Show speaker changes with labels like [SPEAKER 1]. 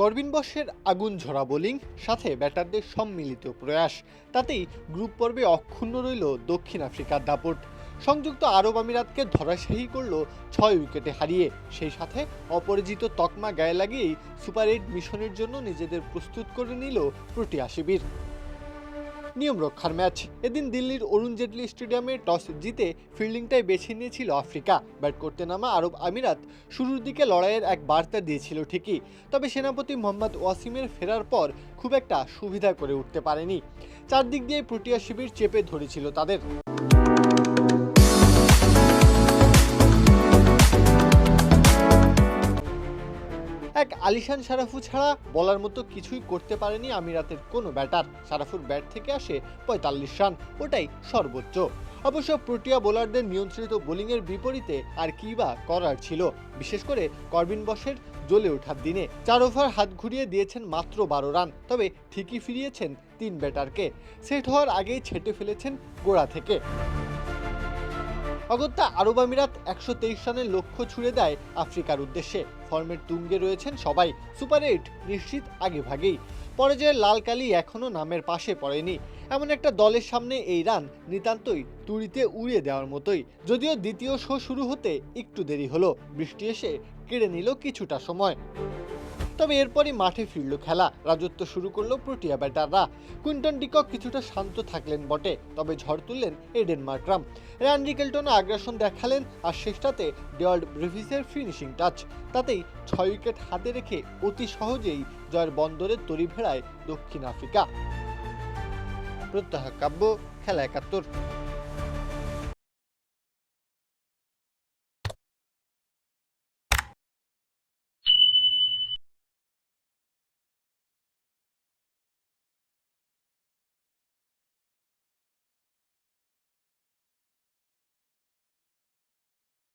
[SPEAKER 1] Corbyn বসের আগুন ঝরা বোলিং সাথে ব্যাটারদের সম্মিলিত প্রয়াস। তাতেই গ্রুপ পর্বে অক্ষুণ্ণ রইল দক্ষিণ আফ্রিকার দাপট। সংযুক্ত আরব আমিরাতকে ধরাশায়ী করল ছয় উইকেটে হারিয়ে। সেই সাথে অপরাজিত তকমা গায়ে লাগিয়েই সুপার এইট মিশনের জন্য নিজেদের প্রস্তুত করে নিল প্রোটিয়া শিবির। নিয়ম রক্ষার ম্যাচ। এদিন দিল্লির অরুণ জেটলি স্টেডিয়ামে টস জিতে ফিল্ডিংটাই বেছে নিয়েছিল আফ্রিকা। ব্যাট করতে নামা আরব আমিরাত শুরুর দিকে লড়াইয়ের এক বার্তা দিয়েছিল ঠিকই। তবে সেনাপতি মোহাম্মদ ওয়াসিমের ফেরার পর খুব একটা সুবিধা করে উঠতে পারেনি। চারদিক দিয়ে প্রোটিয়া শিবির চেপে ধরেছিল তাদের। এক আলিশান সারাফু ছাড়া বলার মতো কিছুই করতে পারেনি আমিরাতের কোনো ব্যাটার। সারাফুর ব্যাট থেকে আসে পঁয়তাল্লিশ রান, ওটাই সর্বোচ্চ। অবশ্য প্রোটিয়া বোলারদের নিয়ন্ত্রিত বোলিংয়ের বিপরীতে আর কী বা করার ছিল। বিশেষ করে করবিন বসের জ্বলে ওঠার দিনে চার ওভার হাত ঘুরিয়ে দিয়েছেন মাত্র বারো রান, তবে ঠিকই ফিরিয়েছেন তিন ব্যাটারকে। সেট হওয়ার আগেই ছেটে ফেলেছেন গোড়া থেকে। অগত্যা আরব আমিরাত একশো তেইশ রানের লক্ষ্য ছুড়ে দেয় আফ্রিকার উদ্দেশ্যে। ফর্মের তুঙ্গে রয়েছেন সবাই। সুপার এইট নিশ্চিত আগে ভাগেই পরাজয়ের লাল কালি এখনও নামের পাশে পড়েনি। এমন একটা দলের সামনে এই রান নিতান্তই তুড়িতে উড়িয়ে দেওয়ার মতোই। যদিও দ্বিতীয় শো শুরু হতে একটু দেরি হলো। বৃষ্টি এসে কেড়ে নিল কিছুটা সময়। তবে এরপরই মাঠে ফিরল খেলা। রাজত্ব শুরু করল প্রোটিয়া ব্যাটাররা। কুইন্টন ডিকক কিছুটা শান্ত থাকলেন বটে, তবে ঝড় তুললেন এডেন মার্ক্রাম। র্যান রিকেলটনও আগ্রাসন দেখালেন, আর শেষটাতে ডেওয়ার্ড ব্রেভিসের ফিনিশিং টাচ। তাতেই ছয় উইকেট হাতে রেখে অতি সহজেই জয়ের বন্দরে তরি ভেড়ায় দক্ষিণ আফ্রিকা। প্রত্যাহ কাব্য, খেলা একাত্তর।